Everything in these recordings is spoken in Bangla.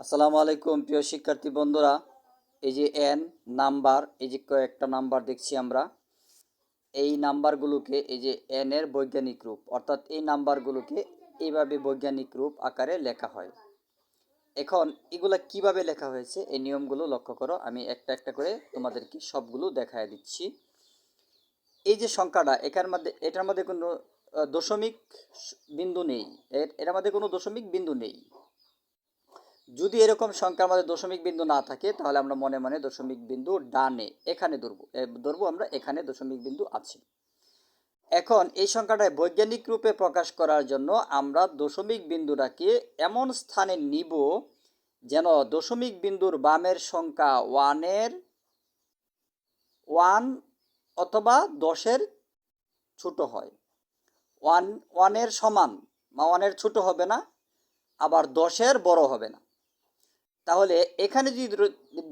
আসসালামু আলাইকুম, প্রিয় শিক্ষার্থী বন্ধুরা। এই যে এন নাম্বার, এই যে কয়েকটা নাম্বার দেখছি আমরা। এই নাম্বারগুলোকে এই যে এন এর বৈজ্ঞানিক রূপ, অর্থাৎ এই নাম্বারগুলোকে এইভাবে বৈজ্ঞানিক রূপ আকারে লেখা হয়। এখন এগুলা কীভাবে লেখা হয়েছে, এই নিয়মগুলো লক্ষ্য করো। আমি একটা একটা করে তোমাদেরকে সবগুলো দেখায় দিচ্ছি। এই যে সংখ্যাটা, এখার মধ্যে, এটার মধ্যে কোনো দশমিক বিন্দু নেই। এর- এটার মধ্যে কোনো দশমিক বিন্দু নেই। যদি এরকম সংখ্যার মধ্যে দশমিক বিন্দু না থাকে, তাহলে আমরা মনে মনে দশমিক বিন্দু ডানে, এখানে ধরবো ধরবো আমরা, এখানে দশমিক বিন্দু আছে। এখন এই সংখ্যাটায় বৈজ্ঞানিক রূপে প্রকাশ করার জন্য আমরা দশমিক বিন্দুটাকে এমন স্থানে নিব যেন দশমিক বিন্দুর বামের সংখ্যা ওয়ানের ওয়ান অথবা দশের ছোট হয়। ওয়ান, ওয়ানের সমান, বা ওয়ানের ছোট হবে না, আবার দশের বড় হবে না। তাহলে এখানে যদি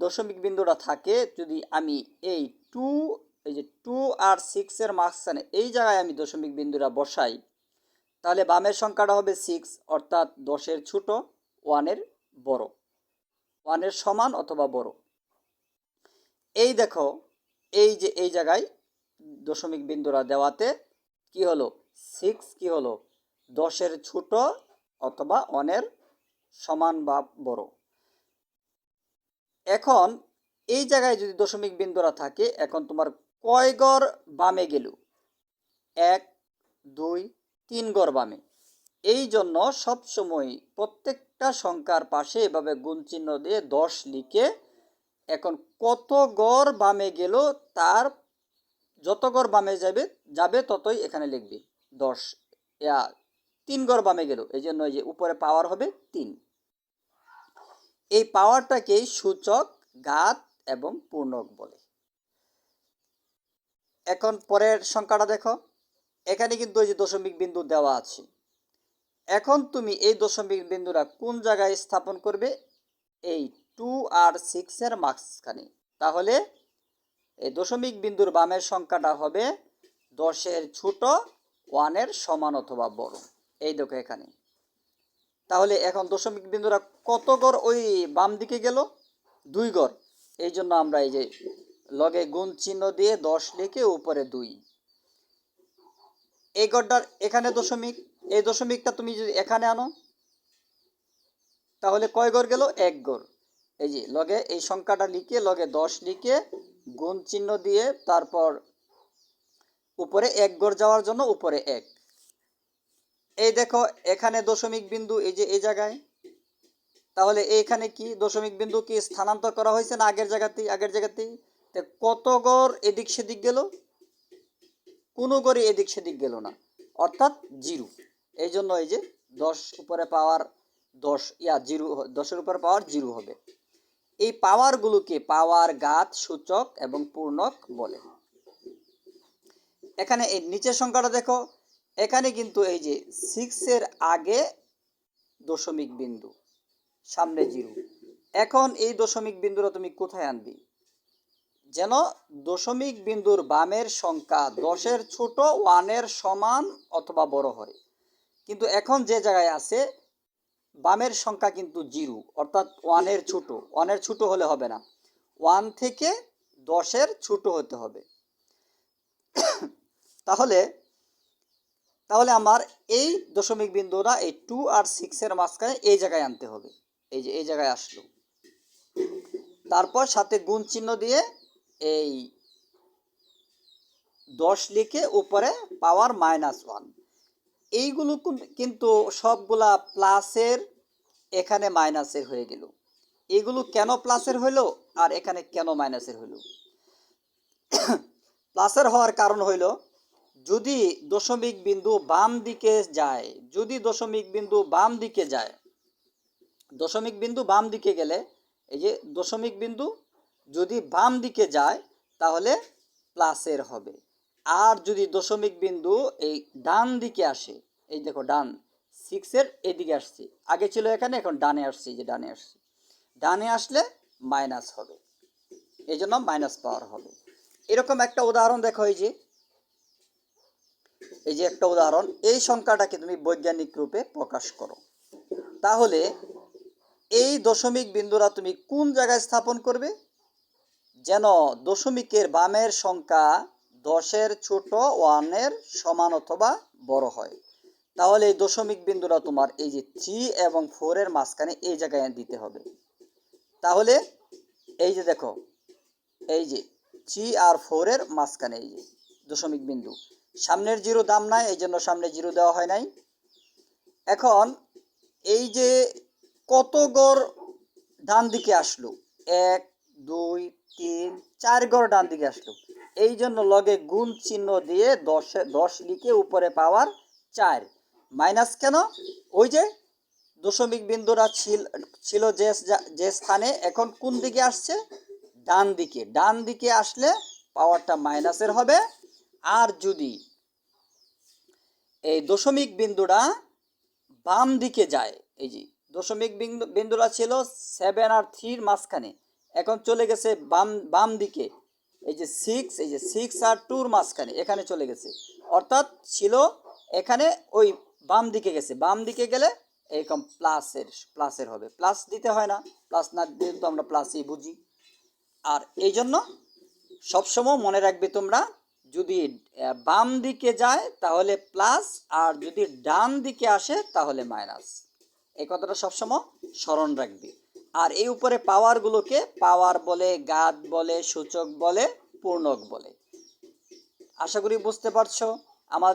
দশমিক বিন্দুটা থাকে, যদি আমি এই টু এই যে টু আর সিক্সের মাঝখানে এই জায়গায় আমি দশমিক বিন্দুটা বসাই, তাহলে বামের সংখ্যাটা হবে সিক্স অর্থাৎ দশের ছোট, ওয়ানের বড়। ওয়ানের সমান অথবা বড়। এই দেখো, এই যে এই জায়গায় দশমিক বিন্দুরা দেওয়াতে কি হলো? সিক্স কি হলো? দশের ছোট অথবা ওয়ানের সমান বা বড়। এখন এই জায়গায় যদি দশমিক বিন্দুরা থাকে, এখন তোমার কয় গড় বামে গেল? এক, দুই, তিন গড় বামে। এই জন্য সবসময় প্রত্যেকটা সংখ্যার পাশে এভাবে গুণ চিহ্ন দিয়ে দশ লিখে এখন কত গড় বামে গেল, তার যত গড় বামে যাবে যাবে ততই এখানে লিখবে। দশ তিন গড় বামে গেল। এই জন্য এই যে উপরে পাওয়ার হবে তিন। এই পাওয়ারটাকেই সূচক, ঘাত এবং পূর্ণক বলে। এখন পরের সংখ্যাটা দেখো। এখানে কিন্তু ওই যে দশমিক বিন্দু দেওয়া আছে। এখন তুমি এই দশমিক বিন্দুটা কোন জায়গায় স্থাপন করবে? এই টু আর সিক্সের মাঝখানে। তাহলে এই দশমিক বিন্দুর বামের সংখ্যাটা হবে দশের ছোট, ওয়ানের সমান অথবা বড়। এই দেখো এখানে। তাহলে এখন দশমিক বিন্দুরা কত গড় ওই বাম দিকে গেল? দুই গড়। এই জন্য আমরা এই যে লগে গুণ চিহ্ন দিয়ে দশ লিখে উপরে দুই। এই গড়টার এখানে দশমিক, এই দশমিকটা তুমি যদি এখানে আনো, তাহলে কয় গড় গেল? এক গড়। এই যে লগে এই সংখ্যাটা লিখে, লগে দশ লিখে গুণ চিহ্ন দিয়ে তারপর উপরে এক গড় যাওয়ার জন্য উপরে এক। এই দেখো, এখানে দশমিক বিন্দু, এই যে এই জায়গায়। তাহলে এইখানে কি দশমিক বিন্দু কি স্থানান্তর করা হয়েছে না আগের জায়গাতেই? আগের জায়গাতেই? কত গড় এদিক সেদিক গেল? কোনো গড়ই এদিক সেদিক গেল না। অর্থাৎ জিরো। এই জন্য এই যে দশ উপরে পাওয়ার দশ, ইয়া, জিরো, দশের উপরে পাওয়ার জিরো হবে। এই পাওয়ারগুলোকে পাওয়ার গাত, সূচক এবং পূর্ণক বলে। এখানে এই নিচের সংখ্যাটা দেখো এখানে কিন্তু এই যে সিক্সের আগে দশমিক বিন্দু, সামনে জিরো। এখন এই দশমিক বিন্দুটা তুমি কোথায় আনবি? যেন দশমিক বিন্দুর বামের সংখ্যা দশের ছোট, ওয়ানের সমান অথবা বড় হয়। কিন্তু এখন যে জায়গায় আছে, বামের সংখ্যা কিন্তু জিরো, অর্থাৎ ওয়ানের ছোট। ওয়ানের ছোট হলে হবে না। ওয়ান থেকে দশের ছোট হতে হবে। তাহলে তাহলে আমার এই দশমিক বিন্দুটা এই টু আর সিক্সের মাঝখানে এই জায়গায় আনতে হবে। এই যে, এই জায়গায় আসলো। তারপর সাথে গুণ চিহ্ন দিয়ে এই দশ লিখে উপরে পাওয়ার মাইনাস ওয়ান এইগুলো কিন্তু সবগুলা প্লাসের এখানে মাইনাসের হয়ে গেল। এগুলো কেন প্লাসের হইল আর এখানে কেন মাইনাসের হইল প্লাসের হওয়ার কারণ হইল যদি দশমিক বিন্দু বাম দিকে যায়, যদি দশমিক বিন্দু বাম দিকে যায়, দশমিক বিন্দু বাম দিকে গেলে এই যে দশমিক বিন্দু যদি বাম দিকে যায়, তাহলে প্লাসের হবে। আর যদি দশমিক বিন্দু এই ডান দিকে আসে, এই দেখো ডান সিক্সের এদিকে আসছে। আগে ছিল এখানে, এখন ডানে আসছে যে ডানে আসছে। ডানে আসলে মাইনাস হবে। এই জন্য মাইনাস পাওয়ার হবে। এরকম একটা উদাহরণ দেখো এই যে। এই যে একটা উদাহরণ, এই সংখ্যাটাকে তুমি বৈজ্ঞানিক রূপে প্রকাশ করো। তাহলে এই দশমিক বিন্দুরা তুমি কোন জায়গায় স্থাপন করবে? যেন দশমিকের বামের সংখ্যা দশের ছোট, ওয়ানের সমান অথবা বড় হয়। তাহলে এই দশমিক বিন্দুরা তোমার এই যে থ্রি এবং ফোরের মাঝখানে এই জায়গায় দিতে হবে। তাহলে এই যে দেখো, এই যে থ্রি আর ফোরের মাঝখানে এই যে দশমিক বিন্দু। সামনের জিরো দাম নাই, এই জন্য সামনে জিরো দেওয়া হয় নাই। এখন এই যে কত গড় ডান দিকে আসলো? এক, দুই, তিন, চার গড় ডান দিকে আসলো। এই জন্য লগে গুণ চিহ্ন দিয়ে দশে, দশ লিখে উপরে পাওয়ার চার। মাইনাস কেন? ওই যে দশমিক বিন্দুরা ছিল ছিল যে যে স্থানে, এখন কোন দিকে আসছে? ডান দিকে। ডান দিকে আসলে পাওয়ারটা মাইনাসের হবে। আর যদি এই দশমিক বিন্দুটা বাম দিকে যায়। এই যে দশমিক বিন্দু, বিন্দুটা ছিল সেভেন আর থ্রির মাঝখানে। এখন চলে গেছে বাম বাম দিকে। এই যে সিক্স এই যে সিক্স আর টুর মাঝখানে, এখানে চলে গেছে। অর্থাৎ ছিল এখানে ওই বাম দিকে গেছে। বাম দিকে গেলে এরকম প্লাসের প্লাসের হবে। প্লাস দিতে হয় না। প্লাস না দিলে তো আমরা প্লাসই বুঝি। আর এই জন্য সবসময় মনে রাখবে তোমরা যদি বাম দিকে যায়, তাহলে প্লাস আর যদি ডান দিকে আসে, তাহলে মাইনাস এই কথাটা সবসময় স্মরণ রাখবে। আর এই উপরে পাওয়ারগুলোকে পাওয়ার বলে, গাদ বলে, সূচক বলে, পূর্ণক বলে। আশা করি বুঝতে পারছ? আমার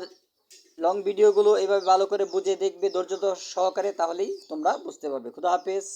লং ভিডিওগুলো এভাবে ভালো করে বুঝে দেখবে, ধৈর্য সহকারে, তাহলেই তোমরা বুঝতে পারবে। খুদা হাফেজ।